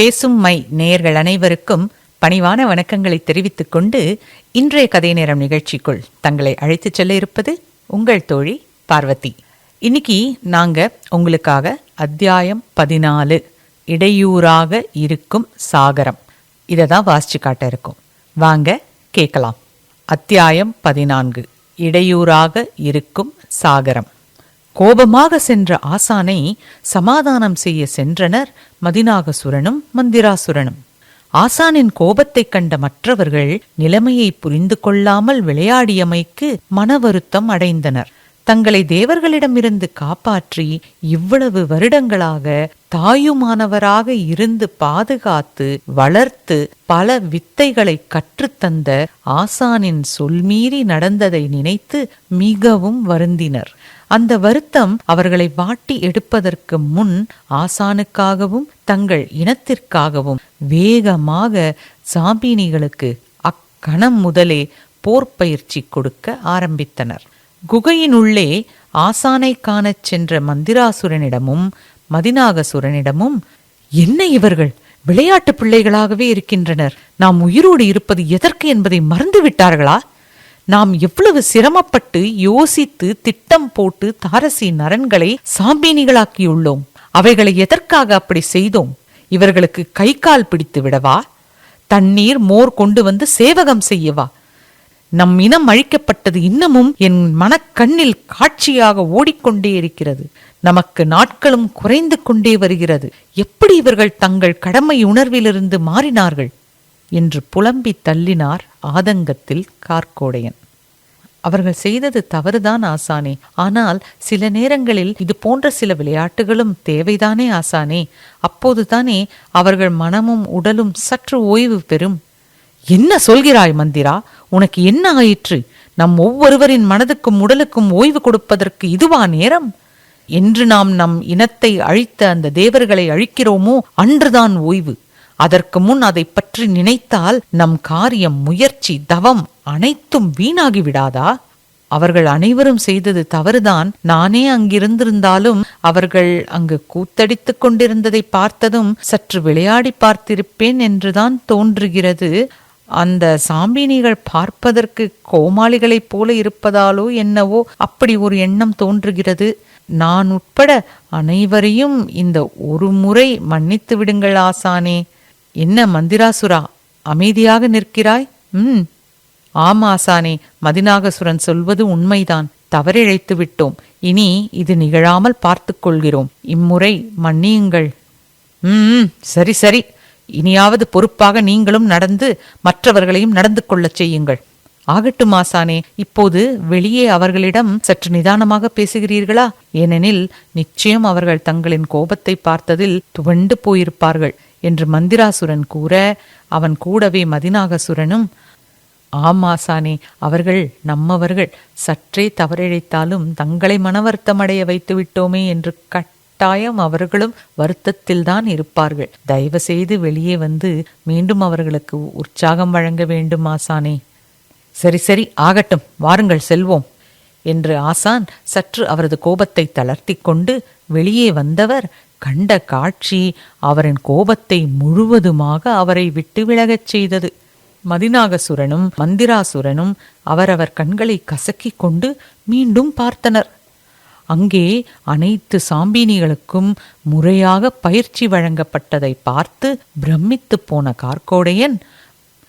பேசும் மை நேயர்கள் அனைவருக்கும் பணிவான வணக்கங்களை தெரிவித்துக் கொண்டு இன்றைய கதை நேரம் நிகழ்ச்சிக்குள் தங்களை அழைத்துச் செல்ல இருப்பது உங்கள் தோழி பார்வதி. இன்னைக்கு நாங்க உங்களுக்காக அத்தியாயம் பதினாலு இடையூறாக இருக்கும் சாகரம். இதை தான் வாசிச்சு காட்ட இருக்கும். வாங்க கேட்கலாம். அத்தியாயம் பதினான்கு இடையூறாக இருக்கும் சாகரம். கோபமாக சென்ற ஆசானை சமாதானம் செய்ய சென்றனர் மதினாகசுரனும் மந்திராசுரனும். ஆசானின் கோபத்தைக் கண்ட மற்றவர்கள் நிலைமையை புரிந்து கொள்ளாமல் விளையாடியமைக்கு மன வருத்தம் அடைந்தனர். தங்களை தேவர்களிடமிருந்து காப்பாற்றி இவ்வளவு வருடங்களாக தாயுமானவராக இருந்து பாதுகாத்து வளர்த்து பல வித்தைகளை கற்றுத்தந்த ஆசானின் சொல்மீறி நடந்ததை நினைத்து மிகவும் வருந்தினர். அந்த வருத்தம் அவர்களை வாட்டி எடுப்பதற்கு முன் ஆசானுக்காகவும் தங்கள் இனத்திற்காகவும் வேகமாக சாம்பினிகளுக்கு அக்கணம் முதலே போர் பயிற்சி கொடுக்க ஆரம்பித்தனர். குகையினுள்ளே ஆசானை காணச் சென்ற மந்திராசுரனிடமும் மதினாகசுரனிடமும் என்ன இவர்கள்? விளையாட்டு பிள்ளைகளாகவே இருக்கின்றனர். நாம் உயிரோடு இருப்பது எதற்கு என்பதை மறந்து விட்டார்களா நாம் எவ்வளவு சிரமப்பட்டு யோசித்து திட்டம் போட்டு தாரசி நரன்களை சாம்பினிகளாக்கியுள்ளோம் அவைகளை எதற்காக அப்படி செய்தோம்? இவர்களுக்கு கை கால் பிடித்து விடவா? தண்ணீர் மோர் கொண்டு வந்து சேவகம் செய்யவா? நம் இனம் அழிக்கப்பட்டது இன்னமும் என் மனக்கண்ணில் காட்சியாக ஓடிக்கொண்டே இருக்கிறது. நமக்கு நாட்களும் குறைந்து கொண்டே வருகிறது. எப்படி இவர்கள் தங்கள் கடமை உணர்விலிருந்து மாறினார்கள்? என்று புலம்பி தள்ளினார் ஆதங்கத்தில் கார்க்கோடையன். அவர்கள் செய்தது தவறுதான் ஆசானே ஆனால் சில நேரங்களில் இது போன்ற சில விளையாட்டுகளும் தேவைதானே ஆசானே அப்போதுதானே அவர்கள் மனமும் உடலும் சற்று ஓய்வு பெறும். என்ன சொல்கிறாய் மந்திரா உனக்கு என்ன ஆயிற்று? நம் ஒவ்வொருவரின் மனதுக்கும் உடலுக்கும் ஓய்வு கொடுப்பதற்கு இதுவா நேரம்? என்று நாம் நம் இனத்தை அழித்த அந்த தேவர்களை அழிக்கிறோமோ அன்றுதான் ஓய்வு. அதற்கு முன் அதை பற்றி நினைத்தால் நம் காரியம் முயற்சி தவம் அனைத்தும் வீணாகி விடாதா? அவர்கள் அனைவரும் செய்தது தவறுதான். நானே அங்கிருந்திருந்தாலும் அவர்கள் அங்கு கூத்தடித்துக் கொண்டிருந்ததை பார்த்ததும் சற்று விளையாடி பார்த்திருப்பேன் என்றுதான் தோன்றுகிறது. அந்த சாம்பினிகள் பார்ப்பதற்கு கோமாளிகளைப் போல இருப்பதாலோ என்னவோ அப்படி ஒரு எண்ணம் தோன்றுகிறது. நான் உட்பட அனைவரையும் இந்த ஒரு முறை மன்னித்து விடுங்கள் ஆசானே. என்ன மந்திராசுரா அமைதியாக நிற்கிறாய்? ம். ஆம் ஆசானே மதிநாகசுரன் சொல்வது உண்மைதான். தவறிழைத்து விட்டோம். இனி இது நிகழாமல் பார்த்து கொள்கிறோம். இம்முறை மன்னியுங்கள். ம் சரி சரி. இனியாவது பொறுப்பாக நீங்களும் நடந்து மற்றவர்களையும் நடந்து கொள்ளச் செய்யுங்கள். ஆகட்டும் ஆசானே இப்போது வெளியே அவர்களிடம் சற்று நிதானமாக பேசுகிறீர்களா? ஏனெனில் நிச்சயம் அவர்கள் தங்களின் கோபத்தை பார்த்ததில் துவண்டு போயிருப்பார்கள். என்று மந்திராசுரன் கூற அவன் கூடவே மதிநாகசுரனும் ஆம் ஆசானே அவர்கள் நம்மவர்கள் சற்றே தவறிழைத்தாலும் தங்களை மனவருத்தமடைய வைத்து விட்டோமே என்று கட்டாயம் அவர்களும் வருத்தத்தில்தான் இருப்பார்கள். தயவு செய்து வெளியே வந்து மீண்டும் அவர்களுக்கு உற்சாகம் வழங்க வேண்டும் ஆசானே. சரி சரி ஆகட்டும் வாருங்கள் செல்வோம் என்று ஆசான் சற்று அவரது கோபத்தை தளர்த்தி கொண்டு வெளியே வந்தவர் கண்ட காட்சி அவரின் கோபத்தை முழுவதுமாக அவரை விட்டு விலகச் செய்தது. மதினாகசுரனும் மந்திராசுரனும் அவரவர் கண்களை கசக்கிக் கொண்டு மீண்டும் பார்த்தனர். அங்கே அனைத்து சாம்பினிகளுக்கும் முறையாக பயிற்சி வழங்கப்பட்டதை பார்த்து பிரமித்து போன கார்க்கோடையன்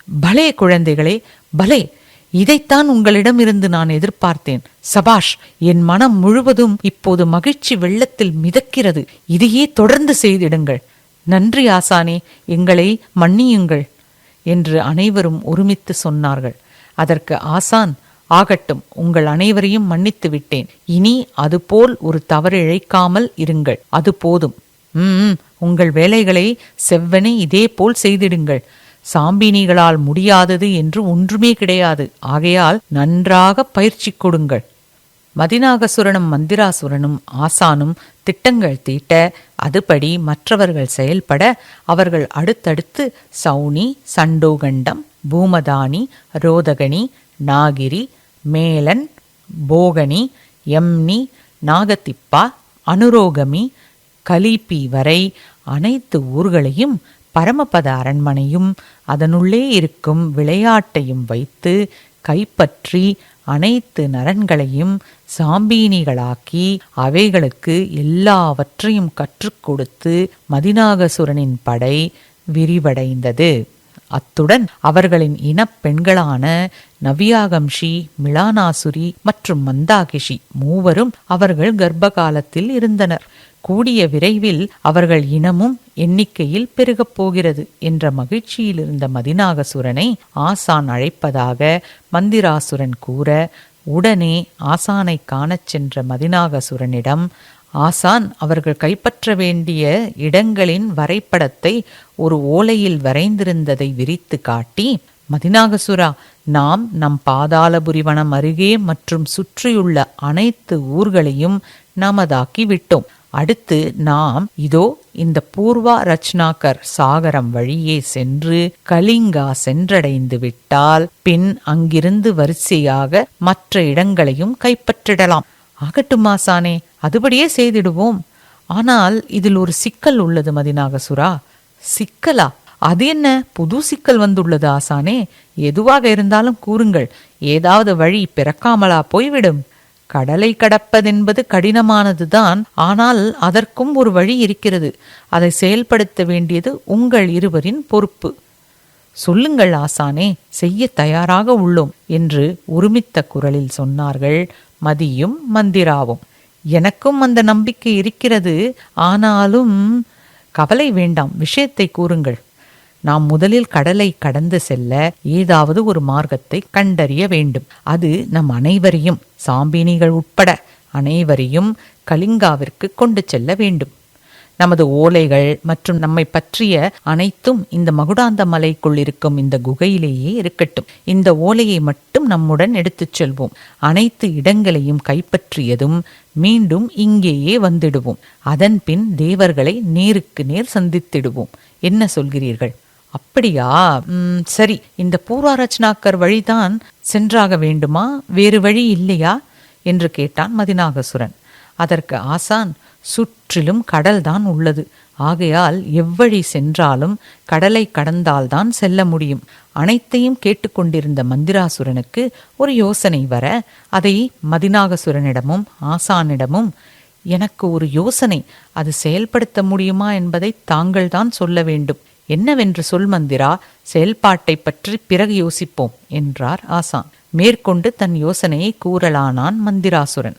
பலே குழந்தைகளே பலே இதைத்தான் உங்களிடமிருந்து நான் எதிர்பார்த்தேன். சபாஷ் என் மனம் முழுவதும் இப்போது மகிழ்ச்சி வெள்ளத்தில் மிதக்கிறது. இதையே தொடர்ந்து செய்திடுங்கள். நன்றி ஆசானே எங்களை மன்னியுங்கள் என்று அனைவரும் ஒருமித்து சொன்னார்கள். அதற்கு ஆசான் ஆகட்டும் உங்கள் அனைவரையும் மன்னித்து விட்டேன். இனி அதுபோல் ஒரு தவறு இழைக்காமல் இருங்கள். அது போதும். உம் உங்கள் வேலைகளை செவ்வனே இதே போல் செய்திடுங்கள். சாம்பினிகளால் முடியாதது என்று ஒன்றுமே கிடையாது. ஆகையால் நன்றாக பயிற்சி கொடுங்கள். மதிநாகசுரனும் மந்திராசுரனும் ஆசானும் திட்டங்கள் தீட்ட அதுபடி மற்றவர்கள் செயல்பட அவர்கள் அடுத்தடுத்து சௌனி சண்டோகண்டம் பூமதானி ரோதகணி நாகிரி மேலன் போகணி எம்னி நாகத்திப்பா அனுரோகமி கலீப்பி வரை அனைத்து ஊர்களையும் பரமபத அரண்மனையும் அதனுள்ளே இருக்கும் விளையாட்டையும் வைத்து கைப்பற்றி அனைத்து நரன்களையும் சாம்பீனிகளாக்கி அவைகளுக்கு எல்லாவற்றையும் கற்றுக் கொடுத்து மதிநாகசுரனின் படை விரிவடைந்தது. அத்துடன் அவர்களின் இனப்பெண்களான நவியாகம்ஷி மிளானாசுரி மற்றும் மந்தாகிஷி மூவரும் அவர்கள் கர்ப்ப காலத்தில் இருந்தனர். கூடிய விரைவில் அவர்கள் இனமும் எண்ணிக்கையில் பெருகப் போகிறது என்ற மகிழ்ச்சியில் இருந்த மதிநாகசுரனை ஆசான் அழைப்பதாக மந்திராசுரன் கூற உடனே ஆசானை காணச் சென்ற மதிநாகசுரனிடம் ஆசான் அவர்கள் கைப்பற்ற வேண்டிய இடங்களின் வரைபடத்தை ஒரு ஓலையில் வரைந்திருந்ததை விரித்து காட்டி மதிநாகசுரா நாம் நம் பாதாளபுரிவனம் அருகே மற்றும் சுற்றியுள்ள அனைத்து ஊர்களையும் நமதாக்கி விட்டோம் அடுத்து நாம் இதோ இந்த பூர்வா ரச்னாகர் சாகரம் வழியே சென்று கலிங்கா சென்றடைந்து விட்டால் பின் அங்கிருந்து வரிசையாக மற்ற இடங்களையும் கைப்பற்றிடலாம். ஆகட்டும் ஆசானே அதுபடியே செய்திடுவோம். ஆனால் இதில் ஒரு சிக்கல் உள்ளது மதிநாகசுரா. சிக்கலா? அது என்ன? புது சிக்கல் வந்துள்ளது ஆசானே. எதுவாக இருந்தாலும் கூறுங்கள். ஏதாவது வழி பிறக்காமலா போய்விடும். கடலை கடப்பதென்பது கடினமானதுதான் ஆனால் அதற்கும் ஒரு வழி இருக்கிறது. அதை செயல்படுத்த வேண்டியது உங்கள் இருவரின் பொறுப்பு. சொல்லுங்கள் ஆசானே செய்ய தயாராக உள்ளோம் என்று உருமித்த குரலில் சொன்னார்கள் மதியும் மந்திராவும். எனக்கும் அந்த நம்பிக்கை இருக்கிறது ஆனாலும் கவலை வேண்டாம் விஷயத்தை கூறுங்கள். நாம் முதலில் கடலை கடந்து செல்ல ஏதாவது ஒரு மார்க்கத்தை கண்டறிய வேண்டும். அது நம் அனைவரையும் சாம்பினிகள் உட்பட அனைவரையும் கலிங்காவிற்கு கொண்டு செல்ல வேண்டும். நமது ஓலைகள் மற்றும் நம்மை பற்றிய அனைத்தும் இந்த மகுடாந்த மலைக்குள் இருக்கும் இந்த குகையிலேயே இருக்கட்டும். இந்த ஓலையை மட்டும் நம்முடன் எடுத்துச் செல்வோம். அனைத்து இடங்களையும் கைப்பற்றியதும் மீண்டும் இங்கேயே வந்துடுவோம். அதன் பின் தேவர்களை நேருக்கு நேர் சந்தித்திடுவோம். என்ன சொல்கிறீர்கள்? அப்படியா? சரி. இந்த பூராரச்சனாக்கர் வழிதான் சென்றாக வேண்டுமா? வேறு வழி இல்லையா? என்று கேட்டான் மதிநாகசுரன். அதற்கு ஆசான் சுற்றிலும் கடல்தான் உள்ளது. ஆகையால் எவ்வழி சென்றாலும் கடலை கடந்தால்தான் செல்ல முடியும். அனைத்தையும் கேட்டுக்கொண்டிருந்த மந்திராசுரனுக்கு ஒரு யோசனை வர அதை மதிநாகசுரனிடமும் ஆசானிடமும் எனக்கு ஒரு யோசனை அது செயல்படுத்த முடியுமா என்பதை தாங்கள்தான் சொல்ல வேண்டும். என்னவென்று சொல் மந்திரா செயல்பாட்டை பற்றி பிறகு யோசிப்போம் என்றார் ஆசான் மேற்கொண்டு தன் யோசனையை கூறலானான் மந்திராசுரன்.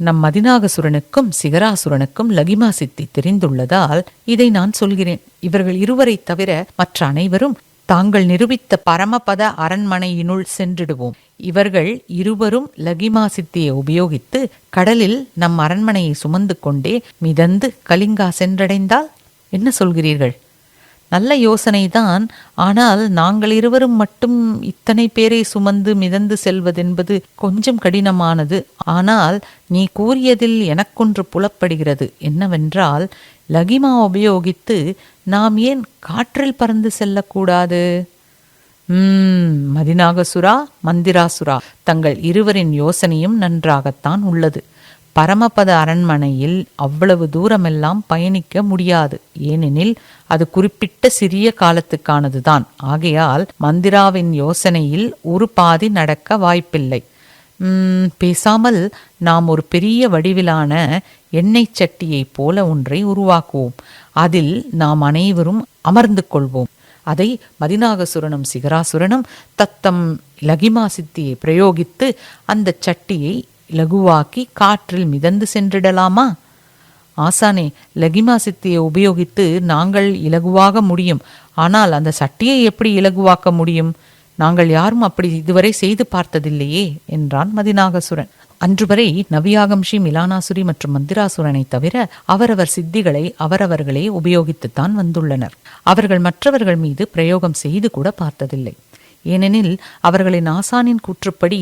நம் மதிநாகசுரனுக்கும் சிகராசுரனுக்கும் லகிமா சித்தி தெரிந்துள்ளதால் இதை நான் சொல்கிறேன். இவர்கள் இருவரை தவிர மற்ற அனைவரும் தாங்கள் நிரூபித்த பரமபத அரண்மனையினுள் சென்றிடுவோம். இவர்கள் இருவரும் லகிமா சித்தியை உபயோகித்து கடலில் நம் அரண்மனையை சுமந்து கொண்டே மிதந்து கலிங்கா சென்றடைந்தால் என்ன சொல்கிறீர்கள்? நல்ல யோசனைதான். ஆனால் நாங்கள் இருவரும் மட்டும் இத்தனை பேரை சுமந்து மிதந்து செல்வதென்பது கொஞ்சம் கடினமானது. ஆனால் நீ கூறியதில் எனக்கொன்று புலப்படுகிறது. என்னவென்றால் லகிமா உபயோகித்து நாம் ஏன் காற்றில் பறந்து செல்லக்கூடாது? மதினாகசுரா மந்திராசுரா. தங்கள் இருவரின் யோசனையும் நன்றாகத்தான் உள்ளது. பரமபத அரண்மனையில் அவ்வளவு தூரமெல்லாம் பயணிக்க முடியாது. ஏனெனில் அது குறிப்பிட்ட சிறிய காலத்துக்கானதுதான். ஆகையால் மந்திராவின் யோசனையில் ஒரு பாதி நடக்க வாய்ப்பில்லை. பேசாமல் நாம் ஒரு பெரிய வடிவிலான எண்ணெய் சட்டியைப் போல ஒன்றை உருவாக்குவோம். அதில் நாம் அனைவரும் அமர்ந்து கொள்வோம். அதை மதிநாகசுரனும் சிகராசுரனும் தத்தம் லகிமா சித்தியை பிரயோகித்து அந்த சட்டியை லகுவாக்கி காற்றில் மிதந்து சென்றிடலாமா? ஆசானே லகிமா சித்தியை உபயோகித்து நாங்கள் இலகுவாக முடியும். ஆனால் அந்த சட்டியை எப்படி இலகுவாக்க முடியும்? நாங்கள் யாரும் அப்படி இதுவரை செய்து பார்த்ததில்லையே என்றான் மதிநாகசுரன். அன்று வரை நவியாகம்ஷி மிலானாசுரி மற்றும் மந்திராசுரனை தவிர அவரவர் சித்திகளை அவரவர்களே உபயோகித்துத்தான் வந்துள்ளனர். அவர்கள் மற்றவர்கள் மீது பிரயோகம் செய்து கூட பார்த்ததில்லை. ஏனெனில் அவர்களின் ஆசானின் கூற்றுப்படி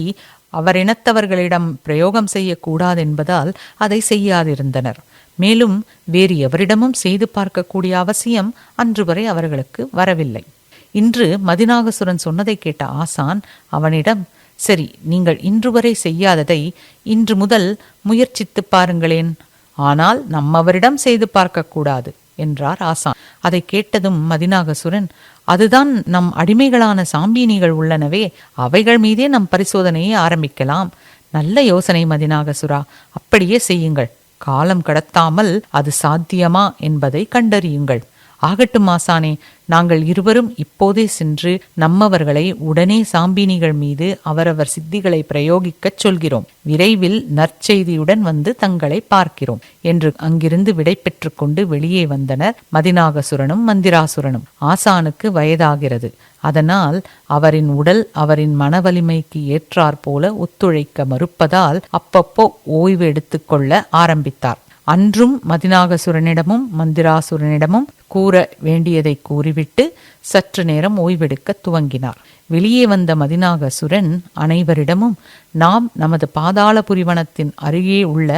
அவர் இனத்தவர்களிடம் பிரயோகம் செய்யக்கூடாதென்பதால் அதை செய்யாதிருந்தனர். மேலும் வேறு எவரிடமும் செய்து பார்க்கக்கூடிய அவசியம் அன்று வரை அவர்களுக்கு வரவில்லை. இன்று மதிநாகசுரன் சொன்னதை கேட்ட ஆசான் அவனிடம் சரி நீங்கள் இன்று வரை செய்யாததை இன்று முதல் முயற்சித்து பாருங்களேன். ஆனால் நம்மவரிடம் செய்து பார்க்கக்கூடாது. என்றார் ஆசான். அதை கேட்டதும் மதினாகசுரன் அதுதான் நம் அடிமைகளான சாம்பியனிகள் உள்ளனவே அவைகள் மீதே நம் பரிசோதனையை ஆரம்பிக்கலாம். நல்ல யோசனை மதினாகசுரா அப்படியே செய்யுங்கள். காலம் கடத்தாமல் அது சாத்தியமா என்பதை கண்டறியுங்கள். ஆகட்டும் ஆசானே நாங்கள் இருவரும் இப்போதே சென்று நம்மவர்களை உடனே சாம்பினிகள் மீது அவரவர் சித்திகளை பிரயோகிக்கச் சொல்கிறோம். விரைவில் நற்செய்தியுடன் வந்து தங்களை பார்க்கிறோம் என்று அங்கிருந்து விடை கொண்டு வெளியே வந்தனர் மதினாகசுரனும் மந்திராசுரனும். ஆசானுக்கு வயதாகிறது. அதனால் அவரின் உடல் அவரின் மனவலிமைக்கு ஏற்றாற்போல ஒத்துழைக்க மறுப்பதால் அப்பப்போ ஓய்வு எடுத்துக்கொள்ள ஆரம்பித்தார். அன்றும் மதினாகசுரனிடமும் மந்திராசுரனிடமும் கூற வேண்டியதை கூறிவிட்டு சற்று நேரம் ஓய்வெடுக்க துவங்கினார். வெளியே வந்த மதினாகசுரன் அனைவரிடமும் நாம் நமது பாதாள புரிவனத்தின் அருகே உள்ள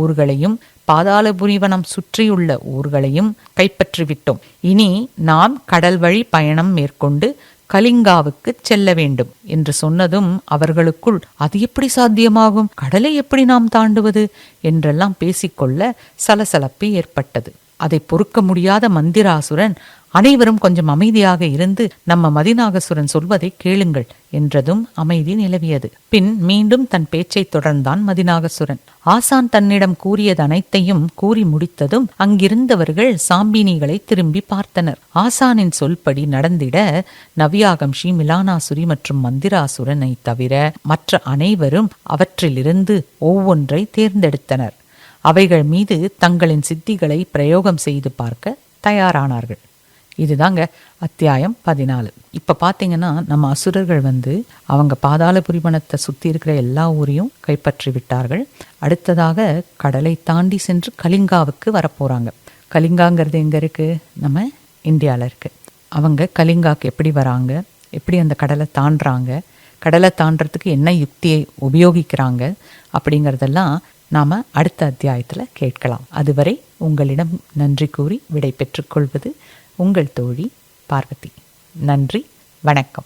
ஊர்களையும் பாதாள புரிவனம் சுற்றியுள்ள ஊர்களையும் கைப்பற்றிவிட்டோம். இனி நாம் கடல் வழி பயணம் மேற்கொண்டு கலிங்காவுக்கு செல்ல வேண்டும் என்று சொன்னதும் அவர்களுக்குள் அது எப்படி சாத்தியமாகும்? கடலை எப்படி நாம் தாண்டுவது? என்றெல்லாம் பேசிக்கொள்ள சலசலப்பு ஏற்பட்டது. அதை பொறுக்க முடியாத மந்திராசுரன் அனைவரும் கொஞ்சம் அமைதியாக இருந்து நம்ம மதிநாகசுரன் சொல்வதை கேளுங்கள் என்றதும் அமைதி நிலவியது. பின் மீண்டும் தன் பேச்சை தொடர்ந்தான் மதிநாகசுரன். ஆசான் தன்னிடம் கூறியது அனைத்தையும் கூறி முடித்ததும் அங்கிருந்தவர்கள் சாம்பினிகளை திரும்பி பார்த்தனர். ஆசானின் சொல்படி நடந்திட நவியாகம்ஷி மிலானாசுரி மற்றும் மந்திராசுரனை தவிர மற்ற அனைவரும் அவற்றிலிருந்து ஒவ்வொன்றை தேர்ந்தெடுத்தனர். அவைகள் மீது தங்களின் சித்திகளை பிரயோகம் செய்து பார்க்க தயாரானார்கள். இதுதாங்க அத்தியாயம் பதினாலு. இப்போ பார்த்தீங்கன்னா நம்ம அசுரர்கள் வந்து அவங்க பாதாள புரிமணத்தை சுற்றி இருக்கிற எல்லா ஊரையும் கைப்பற்றி விட்டார்கள். அடுத்ததாக கடலை தாண்டி சென்று கலிங்காவுக்கு வரப்போகிறாங்க கலிங்காங்கிறது எங்கே இருக்குது நம்ம இந்தியாவில் இருக்குது அவங்க கலிங்காவுக்கு எப்படி வராங்க? எப்படி அந்த கடலை தாண்டுறாங்க? கடலை தாண்டறதுக்கு என்ன யுக்தியை உபயோகிக்கிறாங்க? அப்படிங்கிறதெல்லாம் நாம் அடுத்த அத்தியாயத்தில் கேட்கலாம். அதுவரை உங்களிடம் நன்றி கூறி விடை பெற்றுக்கொள்வது உங்கள் தோழி பார்வதி. நன்றி வணக்கம்.